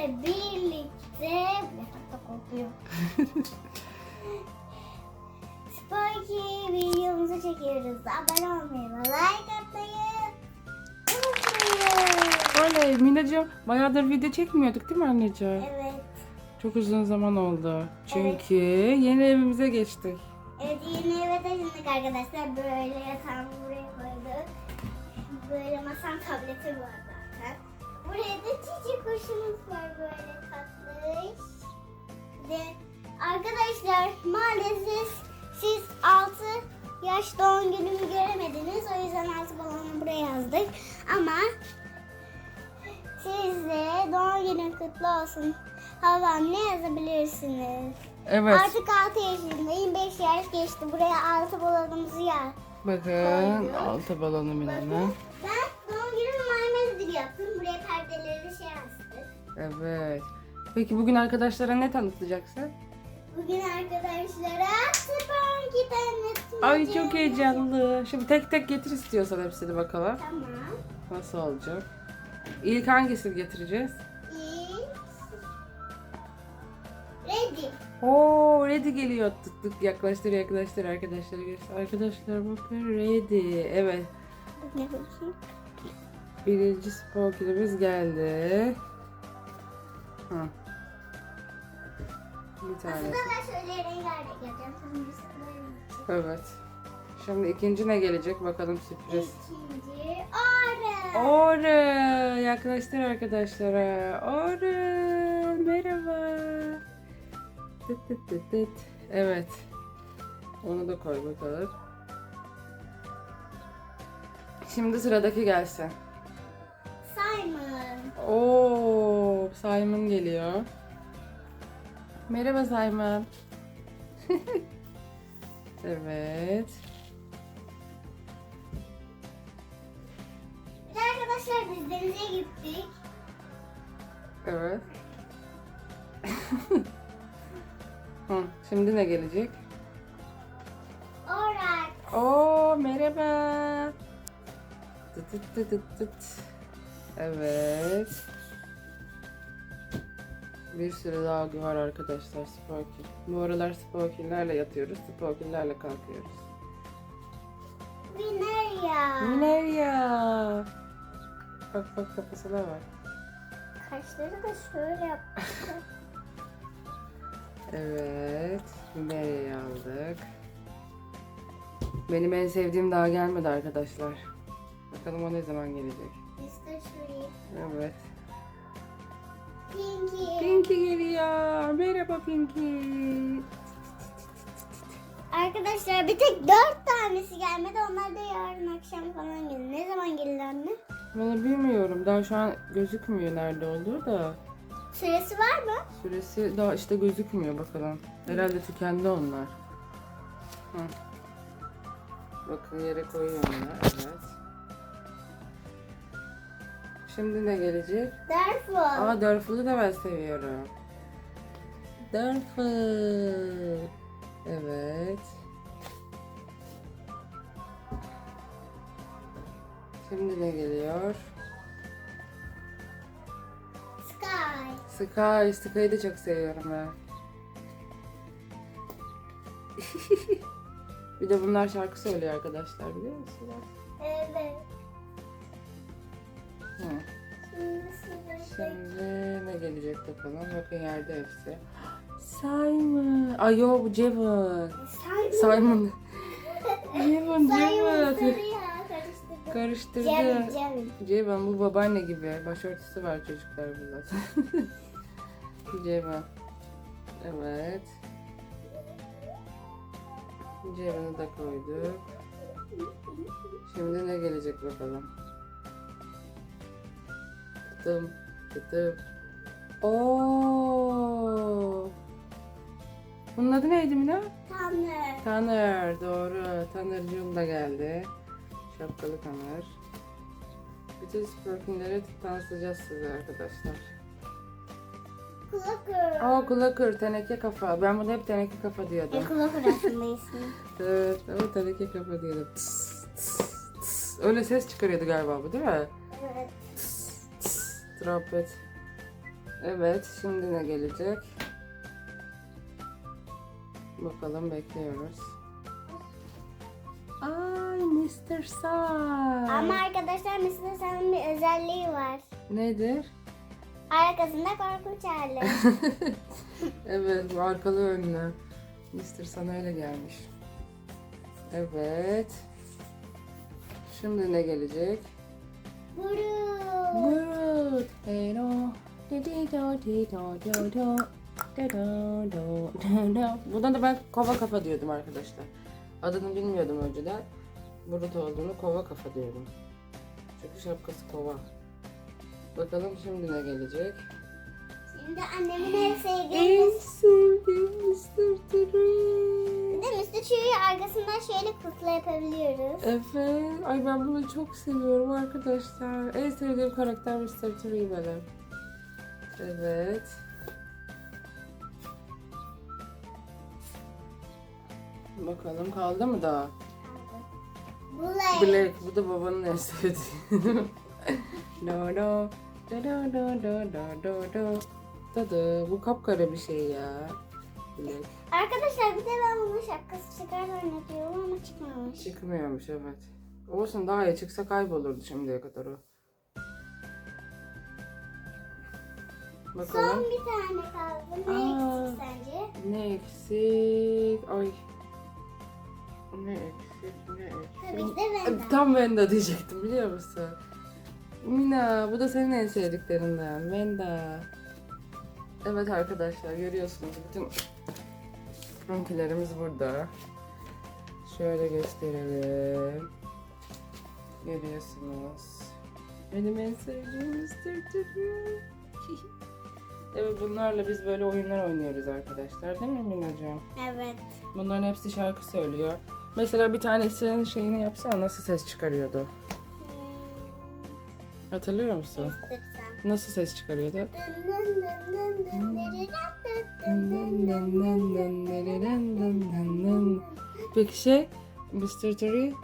sizinle birlikte yatakta kokuyor. Sparky videomuzu çekiyoruz. Abone olmayı ve like atmayı unutmayın. Oley Minacığım bayağıdır video çekmiyorduk değil mi anneciğim? Evet. Çok uzun zaman oldu. Çünkü yeni evimize geçtik. Evet yeni eve taşındık arkadaşlar. Böyle yatağımı buraya koyduk. Böyle masam tableti var zaten. Buraya da çiçek kuşumuz Ve arkadaşlar maalesef siz 6 yaş doğum günümü göremediniz. O yüzden 6 balonu buraya yazdık. Ama siz de doğum günün kutlu olsun. Havam ne yazabilirsiniz? Evet. Artık 6 yaşındayım. 5 yaş geçti. Buraya 6 balonumuzu yaz. Bakın altı balonu Mina'nın. Ben doğum günümü maymundur yaptım. Buraya perdeleri şey astık. Evet. Peki bugün arkadaşlara ne tanıtacaksın? Bugün arkadaşlara Sparky'den Ay çok heyecanlı. Şimdi tek tek getir istiyorsan hepsini bakalım. Tamam. Nasıl olacak? İlk hangisini getireceğiz? İlk. Ready. Oo ready geliyor. Tık tık yaklaştır yaklaştır arkadaşlar. göster. Arkadaşlar bakın ready. Evet. Ne bakayım? Birinci geldi. Hı. Bir Aslında tane. ben şöyle rengarenk yapacağım. Evet. Şimdi ikinci ne gelecek bakalım sürpriz. İkinci. Arı. Orun yaklaştır arkadaşlara. Orun merhaba. Tıt tıt tıt tıt. Evet. Onu da koy bakalım. Şimdi sıradaki gelsin. Simon. Oo, Simon geliyor. Merhaba Simon. evet. Arkadaşlar biz denize gittik. Evet. Hı, şimdi ne gelecek? Alright. Oo merhaba. Tıt tıt tıt tıt. Evet. Bir sürü daha var arkadaşlar Sparky. Bu aralar Sparky'lerle yatıyoruz, Sparky'lerle kalkıyoruz. Minerya. Minerya. Bak bak kafası da var. Kaşları da şöyle yaptı. Evet. Minerya'yı aldık. Benim en sevdiğim daha gelmedi arkadaşlar. Bakalım o ne zaman gelecek. Mr. Sweet. Evet. Pinky. Pinky geliyor. Merhaba Pinky. Arkadaşlar bir tek dört tanesi gelmedi. Onlar da yarın akşam falan gelir. Ne zaman gelir anne? Valla bilmiyorum. Daha şu an gözükmüyor nerede olduğu da. Süresi var mı? Süresi daha işte gözükmüyor bakalım. Herhalde tükendi onlar. Hı. Bakın yere koyuyorum ya. Evet. Şimdi ne gelecek? Darfur. Aa Darfur'u da ben seviyorum. Darfur. Evet. Şimdi ne geliyor? Sky. Sky. Sky'ı da çok seviyorum ben. bir de bunlar şarkı söylüyor arkadaşlar biliyor musunuz? Evet. Hı. Şimdi ne gelecek bakalım. Bakın yerde hepsi. Simon. Ay yo bu Jevon. Simon. Jevon, Jevon. Karıştırdı. Ceyvan bu babaanne gibi. Başörtüsü var çocuklar burada. Ceyvan. Evet. Ceyvan'ı da koyduk. Şimdi ne gelecek bakalım. Tıtım tıtım. Oo. Bunun adı neydi Mina? Tanrı. Tanır, doğru. Tanırcığım da geldi. Şapkalı Tanır. Bütün sporkinleri tanıtacağız size arkadaşlar. Kulakır. Aa kulakır, teneke kafa. Ben bunu hep teneke kafa diyordum. E kulakır aslında ismi. Evet, ama teneke kafa diyordum. Tıs, tıs, tıs. Öyle ses çıkarıyordu galiba bu değil mi? Evet. Trompet. Evet, şimdi ne gelecek? Bakalım bekliyoruz. Ay Mr. Sar. Ama arkadaşlar mesela senin bir özelliği var. Nedir? Arkasında korkunç hali. evet, bu arkalı önlü. Mr. sana öyle gelmiş. Evet. Şimdi ne gelecek? do de da ben kova kafa diyordum arkadaşlar. Adını bilmiyordum önceden. Burada olduğunu kova kafa diyorum. Çünkü şapkası kova. Bakalım şimdi ne gelecek de annemin en sevdiği En sevdiğim Mr. Tree. Bir de Mr. Tree'yi arkasından şöyle kukla yapabiliyoruz. Evet. Ay ben bunu çok seviyorum arkadaşlar. En sevdiğim karakter Mr. Tree benim. Evet. Bakalım kaldı mı daha? Blake. Blake. Bu da babanın en sevdiği. no no. Do do do do do do. Dadı. Bu kapkara bir şey ya. Arkadaşlar bir de ben bunun şapkası çıkar oynatıyorum ama çıkmamış. Çıkmıyormuş evet. Olsun daha iyi çıksa kaybolurdu şimdiye kadar o. Bakalım. Son bir tane kaldı. Ne Aa. eksik sence? Ne eksik? Ay. Ne eksik? Ne Tabii eksik? ki de benden. Tam Venda diyecektim biliyor musun? Mina bu da senin en sevdiklerinden. Venda. Evet arkadaşlar görüyorsunuz bütün renklerimiz burada. Şöyle gösterelim. Görüyorsunuz. Benim en sevdiğim. Tree. Evet bunlarla biz böyle oyunlar oynuyoruz arkadaşlar değil mi Minacığım? Evet. Bunların hepsi şarkı söylüyor. Mesela bir tanesinin şeyini yapsana nasıl ses çıkarıyordu? Hatırlıyor musun? Nasıl ses çıkarıyordu? Peki şey Mr. Tori?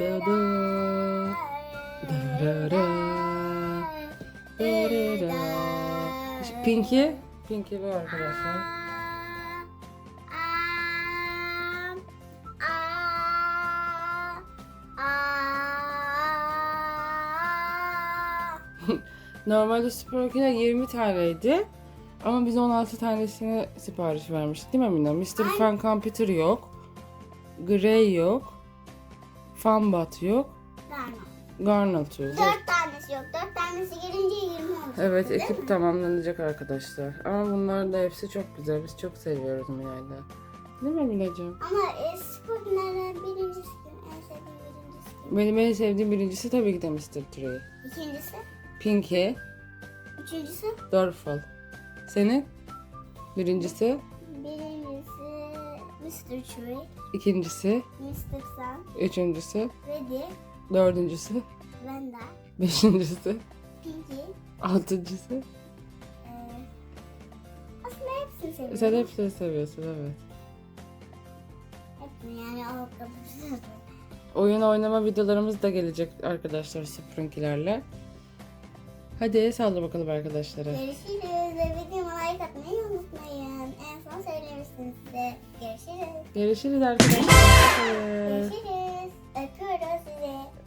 Da da da da da da Pinky? Pinky bu arkadaşlar. Normalde Superkiller 20 taneydi. Ama biz 16 tanesini sipariş vermiştik değil mi Mina? Mr. Fan Computer yok. Grey yok. Fanbat yok. Garnet yok. Dört tanesi yok. Dört tanesi gelince 20 olacak. Evet değil ekip mi? tamamlanacak arkadaşlar. Ama bunlar da hepsi çok güzel. Biz çok seviyoruz Mina'yla. Değil mi Mina'cığım? Ama e, Sputnik'lerin birincisi kim? En sevdiğim birincisi kim? Benim en sevdiğim birincisi tabii ki de Mr. Tree. İkincisi? Pinky, Üçüncüsü? Dorful. Senin? Birincisi, Birincisi Mr. Chewie, ikincisi, Mr. Sun, üçüncüsü, Reddy, dördüncüsü, Wanda, beşincisi, Pinky. altıncısı. Ee, aslında hepsini seviyorum. Sen hepsini seviyorsun evet. Hepsini yani kadar. Oyun oynama videolarımız da gelecek arkadaşlar Sprinky'lerle. Hadi el salla bakalım arkadaşlara. Görüşürüz ve videoma like atmayı unutmayın. En son söylemiştim size. Görüşürüz. Görüşürüz arkadaşlar. Görüşürüz. Öpüyorum.